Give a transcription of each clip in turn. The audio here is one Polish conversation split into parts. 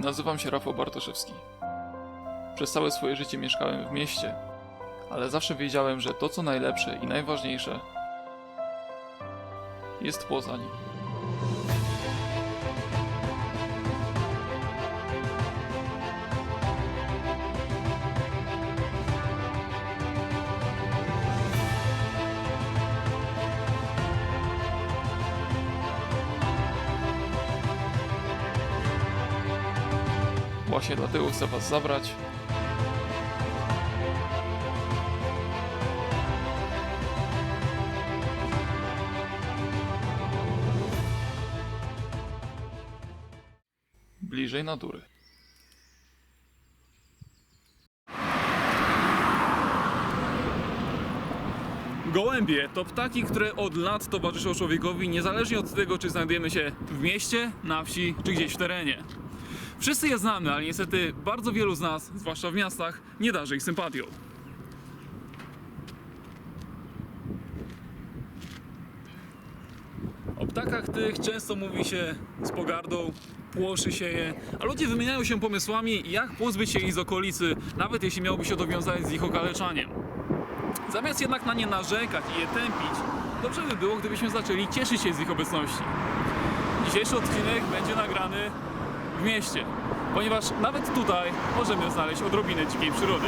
Nazywam się Rafał Bartoszewski. Przez całe swoje życie mieszkałem w mieście, ale zawsze wiedziałem, że to co najlepsze i najważniejsze jest poza nim. Właśnie dlatego chcę was zabrać. Bliżej natury. Gołębie to ptaki, które od lat towarzyszą człowiekowi, niezależnie od tego, czy znajdujemy się w mieście, na wsi, czy gdzieś w terenie. Wszyscy je znamy, ale niestety bardzo wielu z nas, zwłaszcza w miastach, nie darzy ich sympatią. O ptakach tych często mówi się z pogardą, płoszy się je, a ludzie wymieniają się pomysłami, jak pozbyć się ich z okolicy, nawet jeśli miałoby się to wiązać z ich okaleczaniem. Zamiast jednak na nie narzekać i je tępić, dobrze by było, gdybyśmy zaczęli cieszyć się z ich obecności. Dzisiejszy odcinek będzie nagrany w mieście, ponieważ nawet tutaj możemy znaleźć odrobinę dzikiej przyrody.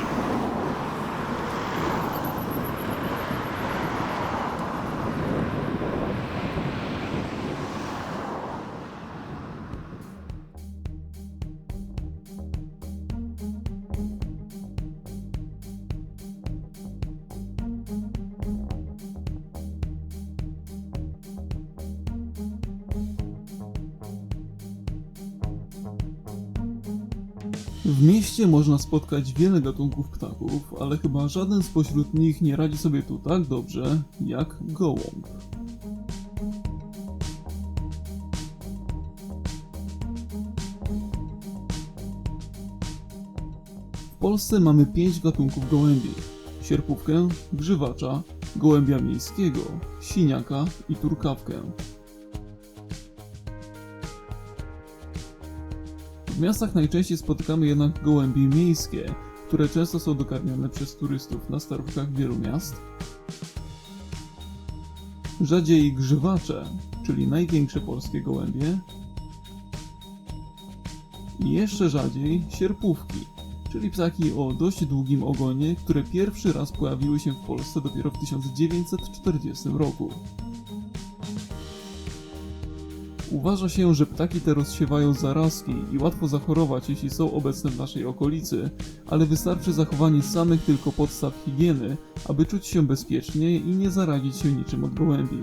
W mieście można spotkać wiele gatunków ptaków, ale chyba żaden spośród nich nie radzi sobie tu tak dobrze jak gołąb. W Polsce mamy pięć gatunków gołębi: sierpówkę, grzywacza, gołębia miejskiego, siniaka i turkawkę. W miastach najczęściej spotykamy jednak gołębie miejskie, które często są dokarmione przez turystów na starówkach wielu miast. Rzadziej grzywacze, czyli największe polskie gołębie. I jeszcze rzadziej sierpówki, czyli ptaki o dość długim ogonie, które pierwszy raz pojawiły się w Polsce dopiero w 1940 roku. Uważa się, że ptaki te rozsiewają zarazki i łatwo zachorować, jeśli są obecne w naszej okolicy, ale wystarczy zachowanie samych tylko podstaw higieny, aby czuć się bezpiecznie i nie zarazić się niczym od gołębi.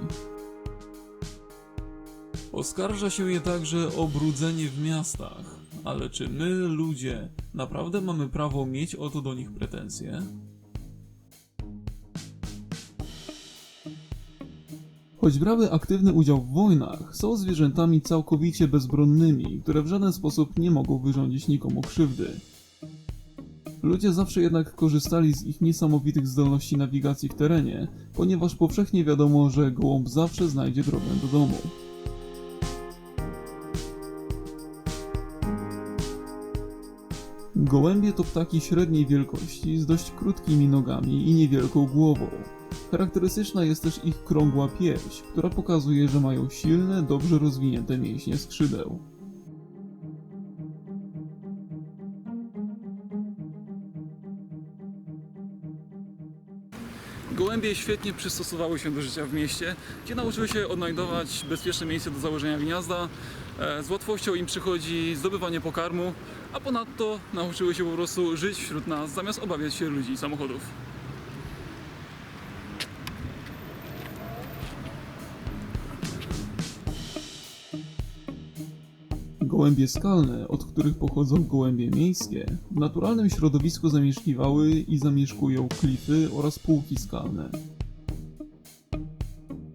Oskarża się je także o brudzenie w miastach, ale czy my, ludzie, naprawdę mamy prawo mieć o to do nich pretensje? Choć brały aktywny udział w wojnach, są zwierzętami całkowicie bezbronnymi, które w żaden sposób nie mogą wyrządzić nikomu krzywdy. Ludzie zawsze jednak korzystali z ich niesamowitych zdolności nawigacji w terenie, ponieważ powszechnie wiadomo, że gołąb zawsze znajdzie drogę do domu. Gołębie to ptaki średniej wielkości z dość krótkimi nogami i niewielką głową. Charakterystyczna jest też ich krągła pierś, która pokazuje, że mają silne, dobrze rozwinięte mięśnie skrzydeł. Gołębie świetnie przystosowały się do życia w mieście, gdzie nauczyły się odnajdować bezpieczne miejsce do założenia gniazda. E, Z łatwością im przychodzi zdobywanie pokarmu, a ponadto nauczyły się po prostu żyć wśród nas, zamiast obawiać się ludzi i samochodów. Gołębie skalne, od których pochodzą gołębie miejskie, w naturalnym środowisku zamieszkiwały i zamieszkują klify oraz półki skalne.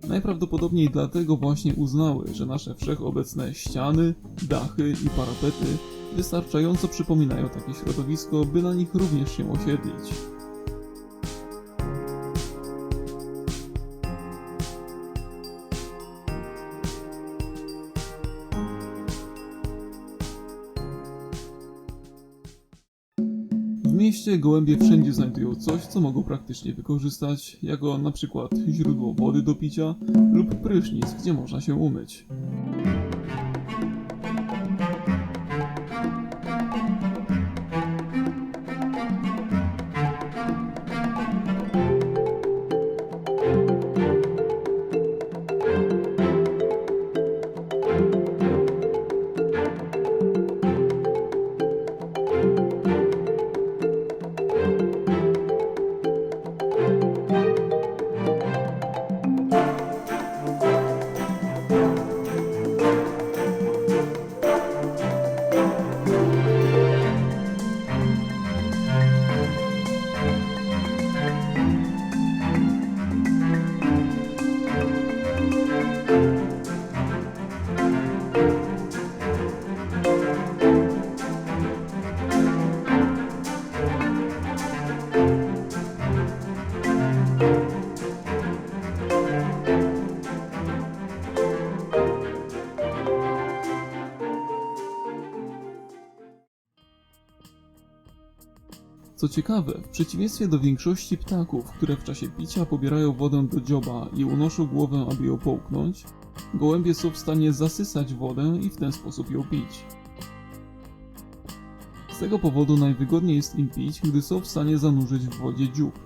Najprawdopodobniej dlatego właśnie uznały, że nasze wszechobecne ściany, dachy i parapety wystarczająco przypominają takie środowisko, by na nich również się osiedlić. W mieście gołębie wszędzie znajdują coś, co mogą praktycznie wykorzystać, jako na przykład źródło wody do picia lub prysznic, gdzie można się umyć. Co ciekawe, w przeciwieństwie do większości ptaków, które w czasie picia pobierają wodę do dzioba i unoszą głowę, aby ją połknąć, gołębie są w stanie zasysać wodę i w ten sposób ją pić. Z tego powodu najwygodniej jest im pić, gdy są w stanie zanurzyć w wodzie dziób.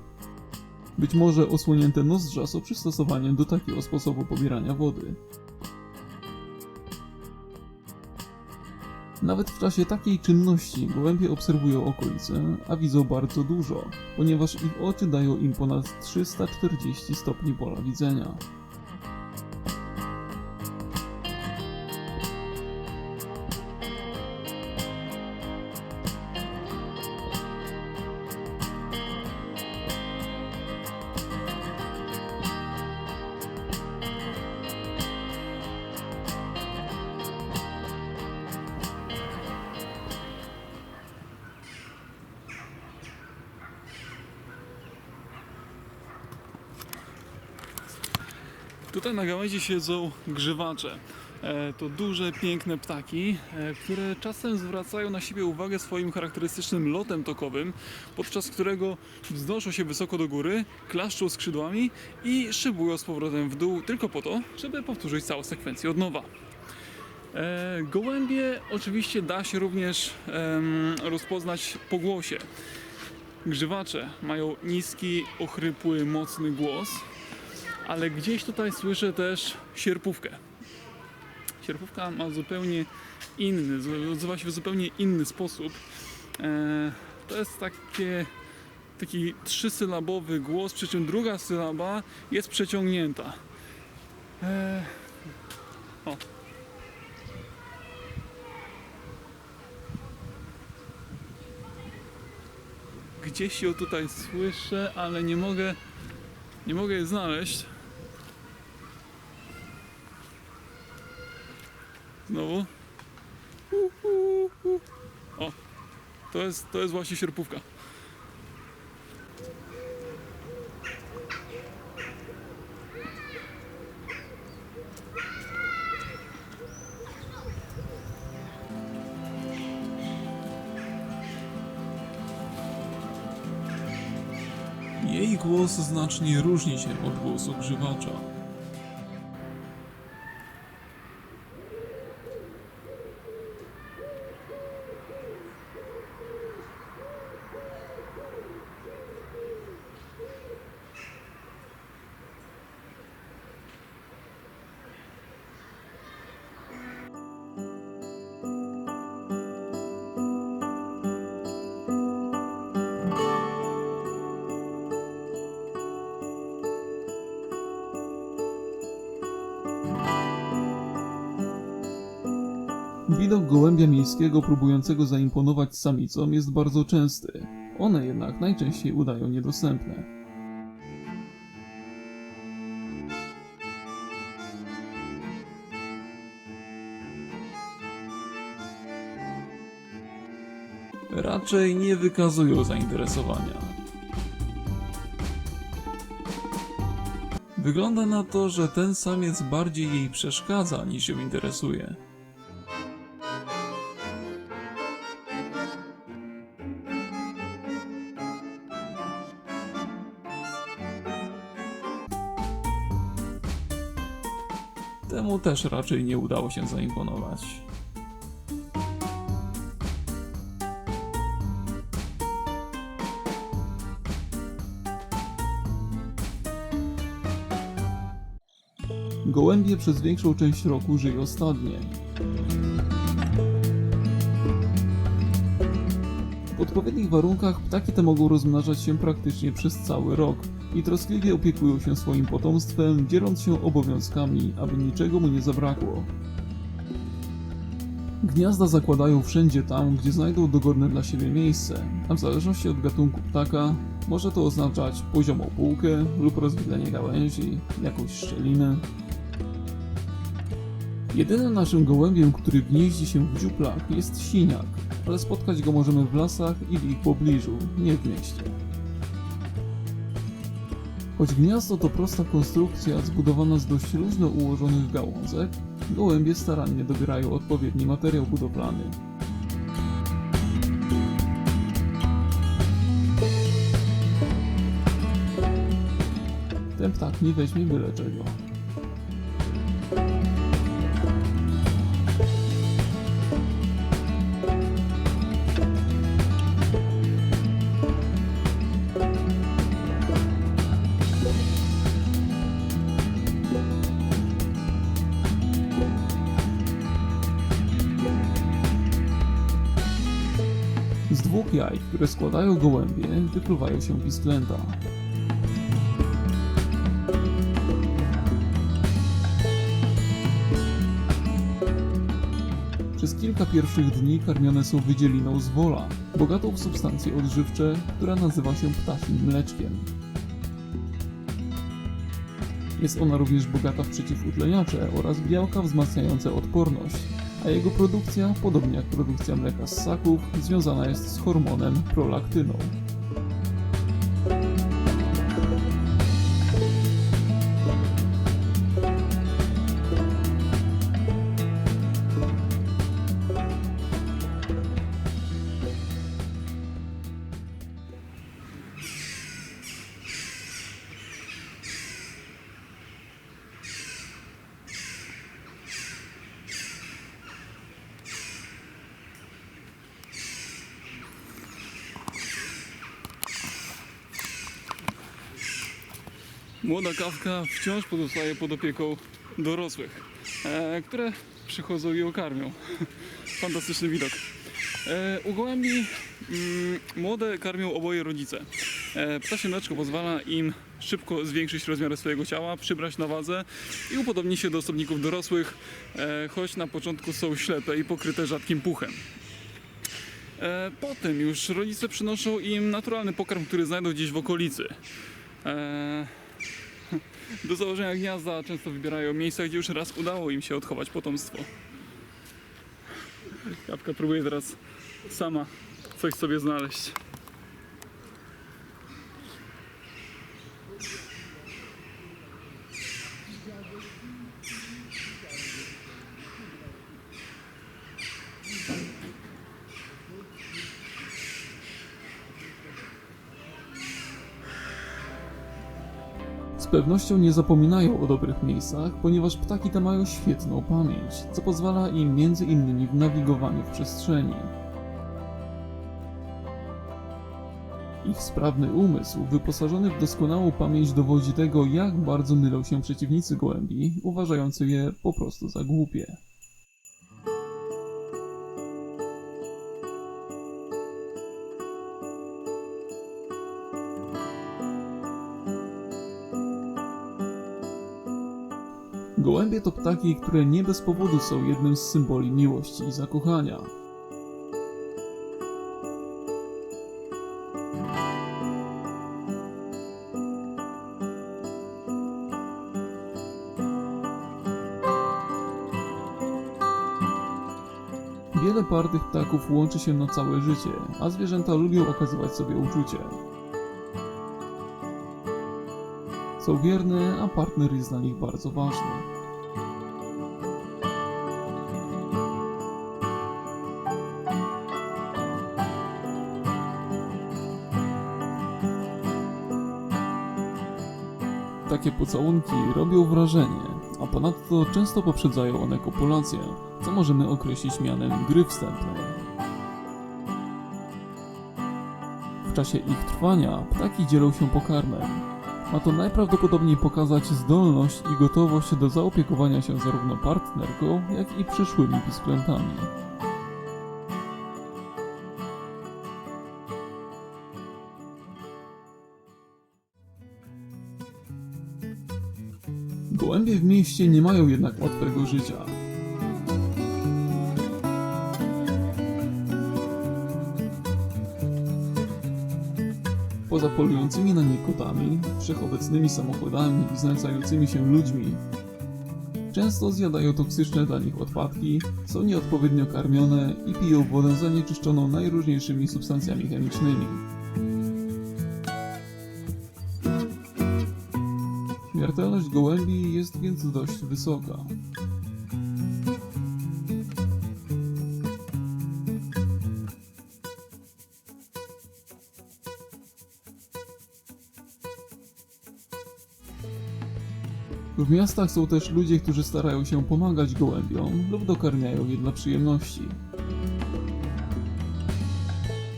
Być może osłonięte nozdrza są przystosowaniem do takiego sposobu pobierania wody. Nawet w czasie takiej czynności gołębie obserwują okolice, a widzą bardzo dużo, ponieważ ich oczy dają im ponad 340 stopni pola widzenia. Tutaj na gałęzi siedzą grzywacze. E, To duże, piękne ptaki, e, które czasem zwracają na siebie uwagę swoim charakterystycznym lotem tokowym, podczas którego wznoszą się wysoko do góry, klaszczą skrzydłami i szybują z powrotem w dół, tylko po to, żeby powtórzyć całą sekwencję od nowa. E, Gołębie oczywiście da się również rozpoznać po głosie. Grzywacze mają niski, ochrypły, mocny głos, ale gdzieś tutaj słyszę też sierpówkę. Sierpówka ma zupełnie inny, odzywa się w zupełnie inny sposób. E, to jest takie, taki trzysylabowy głos, przy czym druga sylaba jest przeciągnięta. E, o. Gdzieś ją tutaj słyszę, ale nie mogę, nie mogę jej znaleźć. Znowu. O, to jest, to jest właśnie sierpówka. Jej głos znacznie różni się od głosu grzywacza. Widok gołębia miejskiego próbującego zaimponować samicom jest bardzo częsty. One jednak najczęściej udają niedostępne. Raczej nie wykazują zainteresowania. Wygląda na to, że ten samiec bardziej jej przeszkadza niż ją interesuje. Temu też raczej nie udało się zaimponować. Gołębie przez większą część roku żyją stadnie. W odpowiednich warunkach ptaki te mogą rozmnażać się praktycznie przez cały rok i troskliwie opiekują się swoim potomstwem, dzieląc się obowiązkami, aby niczego mu nie zabrakło. Gniazda zakładają wszędzie tam, gdzie znajdą dogodne dla siebie miejsce, a w zależności od gatunku ptaka może to oznaczać poziomą półkę lub rozwidlenie gałęzi, jakąś szczelinę. Jedynym naszym gołębiem, który gnieździ się w dziuplach jest siniak, ale spotkać go możemy w lasach i w ich pobliżu, nie w mieście. Choć gniazdo to prosta konstrukcja zbudowana z dość luźno ułożonych gałązek, gołębie starannie dobierają odpowiedni materiał budowlany. Ten ptak nie weźmie byle czego. Jaj, które składają gołębie, wykluwają się pisklęta. Przez kilka pierwszych dni karmione są wydzieliną z wola, bogatą w substancje odżywcze, która nazywa się ptasim mleczkiem. Jest ona również bogata w przeciwutleniacze oraz białka wzmacniające odporność, a jego produkcja, podobnie jak produkcja mleka ssaków, związana jest z hormonem prolaktyną. Młoda kawka wciąż pozostaje pod opieką dorosłych, e, które przychodzą i ją karmią. Fantastyczny widok. E, u gołębi mm, młode karmią oboje rodzice. E, ptasie pozwala im szybko zwiększyć rozmiary swojego ciała, przybrać na wadze i upodobnić się do osobników dorosłych, e, choć na początku są ślepe i pokryte rzadkim puchem. Potem już rodzice przynoszą im naturalny pokarm, który znajdą gdzieś w okolicy. do założenia gniazda często wybierają miejsca, gdzie już raz udało im się odchować potomstwo. Kapka próbuje teraz sama coś sobie znaleźć. Pewnością nie zapominają o dobrych miejscach, ponieważ ptaki te mają świetną pamięć, co pozwala im między innymi w nawigowaniu w przestrzeni. Ich sprawny umysł, wyposażony w doskonałą pamięć, dowodzi tego, jak bardzo mylą się przeciwnicy gołębi, uważający je po prostu za głupie. Gołębie to ptaki, które nie bez powodu są jednym z symboli miłości i zakochania. Wiele par ptaków łączy się na całe życie, a zwierzęta lubią okazywać sobie uczucie. Są wierne, a partner jest dla nich bardzo ważny. Takie pocałunki robią wrażenie, a ponadto często poprzedzają one kopulację, co możemy określić mianem gry wstępnej. W czasie ich trwania ptaki dzielą się pokarmem. Ma to najprawdopodobniej pokazać zdolność i gotowość do zaopiekowania się zarówno partnerką, jak i przyszłymi pisklętami. Gołębie w mieście nie mają jednak łatwego życia. Poza polującymi na nie kotami, wszechobecnymi samochodami i znęcającymi się ludźmi, często zjadają toksyczne dla nich odpadki, są nieodpowiednio karmione i piją wodę zanieczyszczoną najróżniejszymi substancjami chemicznymi. Śmiertelność gołębi jest więc dość wysoka. W miastach są też ludzie, którzy starają się pomagać gołębiom lub dokarmiają je dla przyjemności.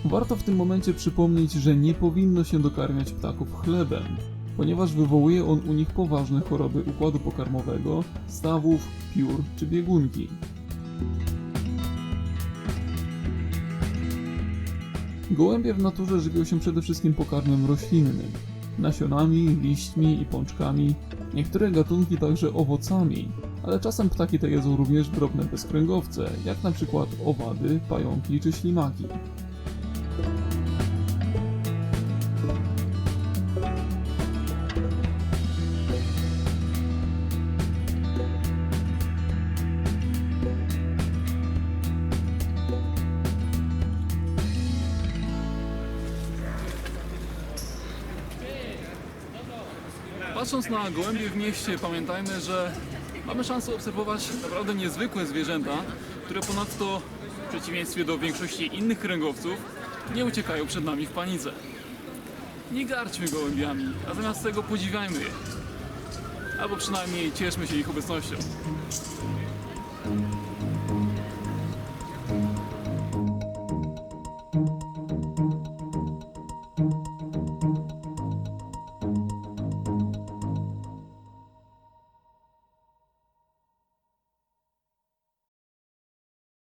Warto w tym momencie przypomnieć, że nie powinno się dokarmiać ptaków chlebem, ponieważ wywołuje on u nich poważne choroby układu pokarmowego, stawów, piór czy biegunki. Gołębie w naturze żywią się przede wszystkim pokarmem roślinnym, nasionami, liśćmi i pączkami, niektóre gatunki także owocami, ale czasem ptaki te jedzą również drobne bezkręgowce, jak na przykład owady, pająki czy ślimaki. Na gołębie w mieście, pamiętajmy, że mamy szansę obserwować naprawdę niezwykłe zwierzęta, które ponadto, w przeciwieństwie do większości innych kręgowców, nie uciekają przed nami w panice. Nie garćmy gołębiami, a zamiast tego podziwiajmy je. Albo przynajmniej cieszmy się ich obecnością.